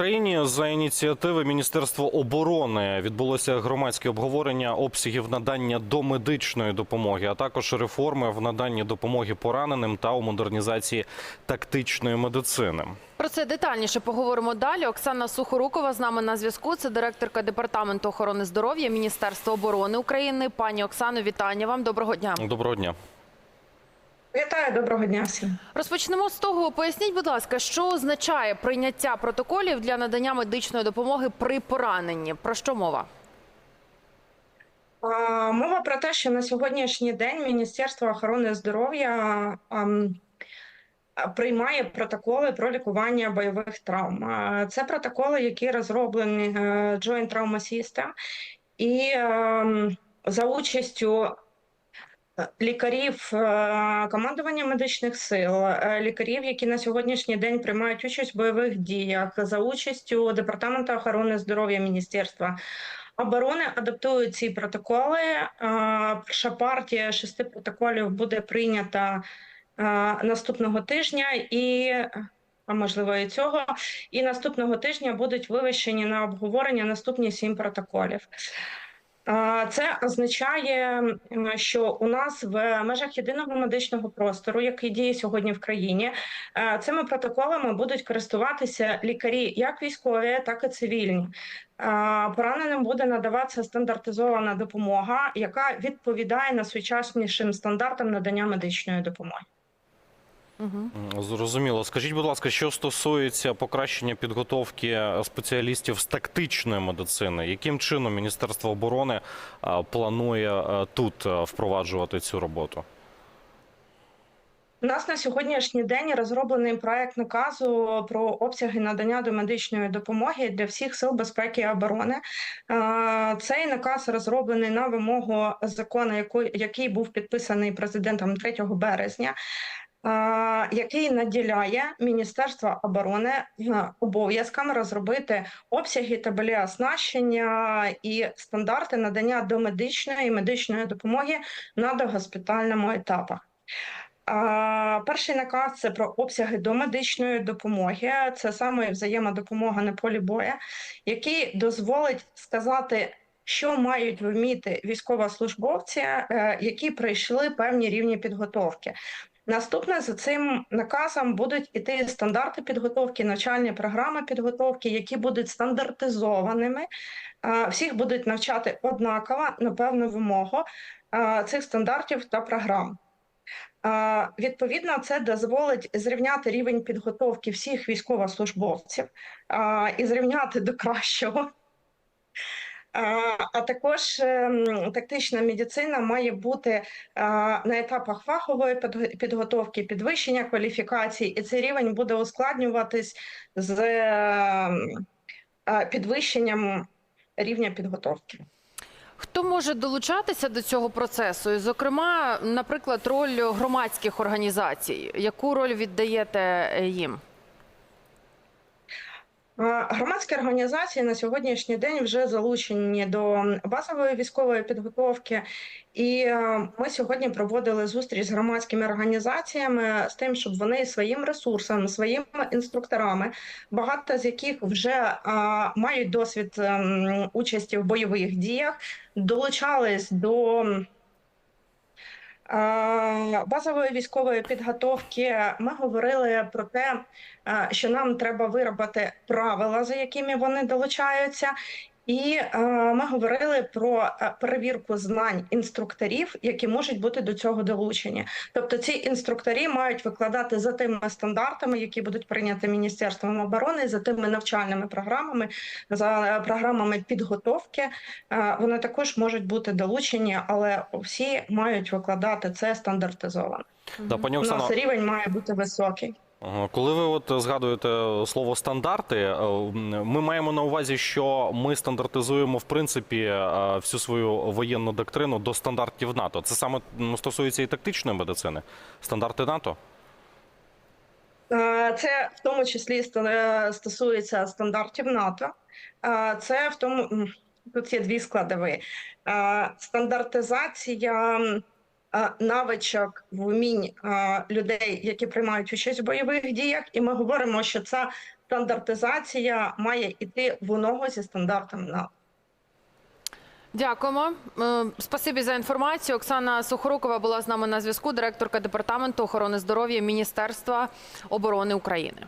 Україні за ініціативи Міністерства оборони відбулося громадське обговорення обсягів надання домедичної допомоги, а також реформи в наданні допомоги пораненим та у модернізації тактичної медицини. Про це детальніше поговоримо далі. Оксана Сухорукова з нами на зв'язку. Це директорка департаменту охорони здоров'я Міністерства оборони України. Пані Оксано, вітання вам. Доброго дня. Доброго дня. Вітаю, доброго дня всім. Розпочнемо з того. Поясніть, будь ласка, що означає прийняття протоколів для надання медичної допомоги при пораненні? Про що мова? Мова про те, що на сьогоднішній день Міністерство охорони здоров'я приймає протоколи про лікування бойових травм. Це протоколи, які розроблені е, Joint Trauma System, і ем, за участю лікарів е, командування медичних сил, е, лікарів, які на сьогоднішній день приймають участь в бойових діях, за участю департаменту охорони здоров'я Міністерства оборони адаптують ці протоколи. Е, Перша партія шести протоколів буде прийнята наступного тижня і. А можливо, і цього, і наступного тижня будуть вивищені на обговорення наступні сім протоколів. Це означає, що у нас в межах єдиного медичного простору, який діє сьогодні в країні, е, цими протоколами будуть користуватися лікарі, як військові, так і цивільні. Пораненим буде надаватися стандартизована допомога, яка відповідає на сучаснішим стандартам надання медичної допомоги. Зрозуміло. Скажіть, будь ласка, що стосується покращення підготовки спеціалістів з тактичної медицини, яким чином Міністерство оборони планує тут впроваджувати цю роботу? У нас на сьогоднішній день розроблений проект наказу про обсяги надання до медичної допомоги для всіх сил безпеки і оборони. Е, Цей наказ розроблений на вимогу закону, який був підписаний президентом 3 березня. Який наділяє Міністерство оборони е, обов'язком розробити обсяги табелі оснащення і стандарти надання домедичної і медичної допомоги на догоспітальному етапах. Перший наказ це про обсяги домедичної допомоги. Це саме взаємодопомога на полі боя, який дозволить сказати, що мають вміти військовослужбовці, е, які пройшли певні рівні підготовки. Наступне за цим наказом будуть іти стандарти підготовки, навчальні програми підготовки, які будуть стандартизованими. Всіх будуть навчати однаково на певну вимогу цих стандартів та програм. Відповідно, це дозволить зрівняти рівень підготовки всіх військовослужбовців і зрівняти до кращого. А також ем, тактична медицина має бути на етапах фахової підготовки, підвищення кваліфікації, і цей рівень буде ускладнюватись з ем, підвищенням рівня підготовки. Хто може долучатися до цього процесу? І, зокрема, наприклад, роль громадських організацій. Яку роль віддаєте е, їм? Е, Громадські організації на сьогоднішній день вже залучені до базової військової підготовки, і е, ми сьогодні проводили зустріч з громадськими організаціями з тим, щоб вони своїм ресурсом, своїми інструкторами, багато з яких вже е, мають досвід ем, участі в бойових діях, долучались до. Базової військової підготовки ми говорили про те, що нам треба виробити правила, за якими вони долучаються, і е, ми говорили про е, перевірку знань інструкторів, які можуть бути до цього долучені. Тобто, ці інструкторі мають викладати за тими стандартами, які будуть прийняті міністерством оборони, за тими навчальними програмами, за е, програмами підготовки. Е, Вони також можуть бути долучені, але всі мають викладати це стандартизовано. Да, пані У нас рівень має бути високий. Коли ви от згадуєте слово стандарти, е, ми маємо на увазі, що ми стандартизуємо в принципі е, всю свою воєнну доктрину до стандартів НАТО. Це саме стосується і тактичної медицини. Стандарти НАТО. Е, Це в тому числі стосується стандартів НАТО. Е, Це в тому тут є дві складові: Е, стандартизація е, навичок вмінь людей, які приймають участь в бойових діях, і ми говоримо, що ця стандартизація має йти в ногу зі стандартами НАТО. Дякуємо. Е, Спасибі за інформацію. Оксана Сухорукова була з нами на зв'язку, директорка департаменту охорони здоров'я Міністерства оборони України.